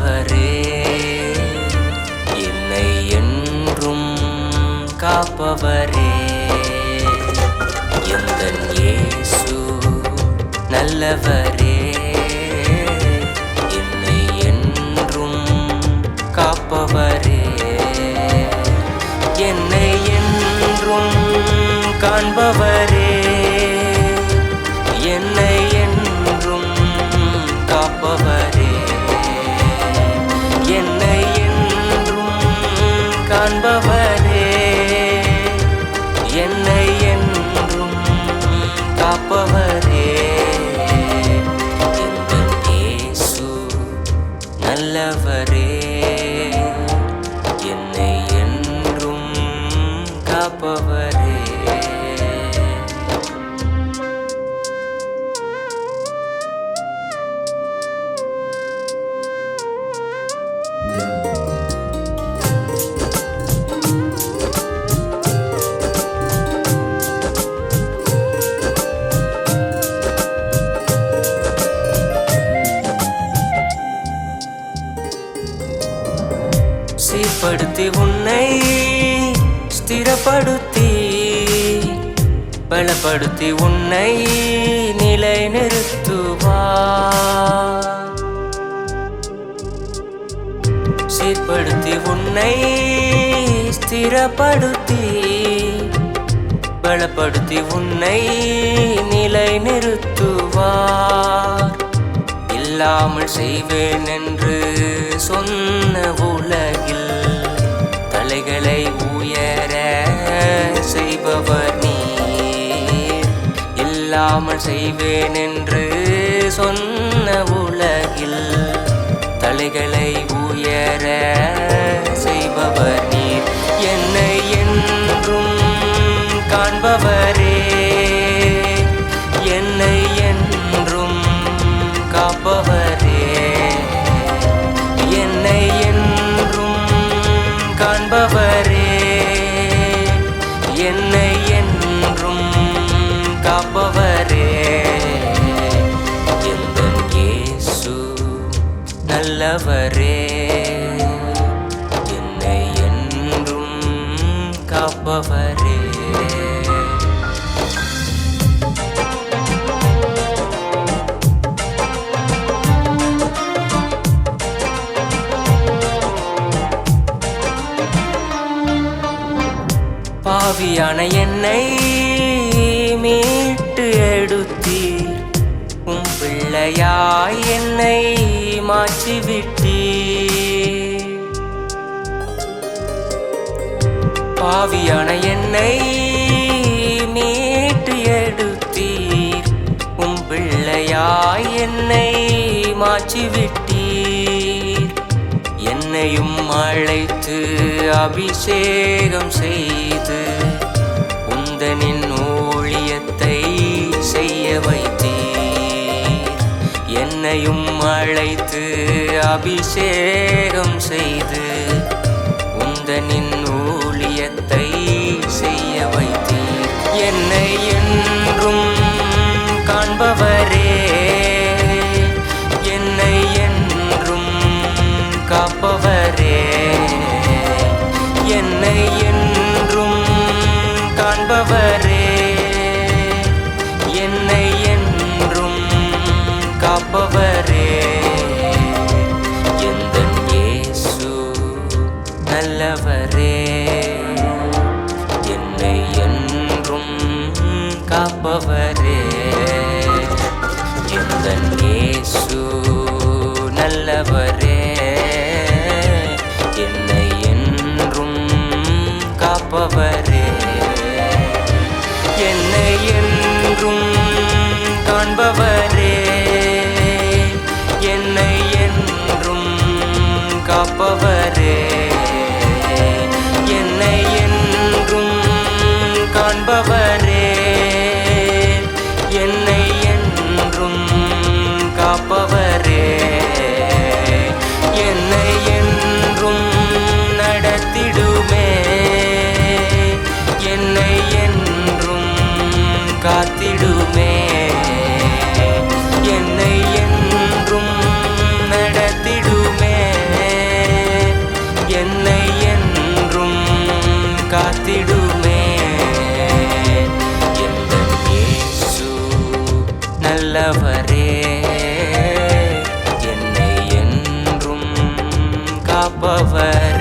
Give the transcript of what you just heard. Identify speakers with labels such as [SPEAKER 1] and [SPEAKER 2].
[SPEAKER 1] அவரே என்னை என்றும் காப்பவரே. எந்த இயேசு நல்லவரே. என்னை என்றும் காப்பவரே. என்னை என்றும் காண்பவரே. காப்பவரே சீர்படுத்தி உன்னை ஸ்திரப்படுத்தி பலப்படுத்தி உன்னை நிலை நிறுத்துவா சீர்படுத்தி உன்னை ஸ்திரப்படுத்தி பலப்படுத்தி உன்னை நிலை நிறுத்துவார் இல்லாமல் செய்வேன் என்று சொன்ன உல இல்லாமல் செய்வேன் என்று சொன்ன உலகில் தலைகளை உயர செய்பவர் நீர். என்னை என்றும் காண்பவரே. என்னை என்றும் காப்பவரே. என்னை என்றும் காண்பவரே. நல்லவரே என்னை என்றும் காப்பவரே. பாவியான என்னை மீட்டு எடுத்தீர். உம் பிள்ளையாய் என்னை மாற்றிவிட்டீர். பாவியான என்னை மீட்டு எடுத்தீர். உம் பிள்ளையாய் என்னை மாற்றிவிட்டீர். என்னையும் அழைத்து அபிஷேகம் செய்து உந்தனின் என்னையும் அழைத்து அபிஷேகம் செய்து உந்தனின் ஊழியத்தை ஏசு நல்லவரே என்னை என்றும் காப்பவரே. என்னை என்னை என்றும் காப்பவரே. என்னை என்றும் காண்பவர் என்னை என்றும் காப்பவர்.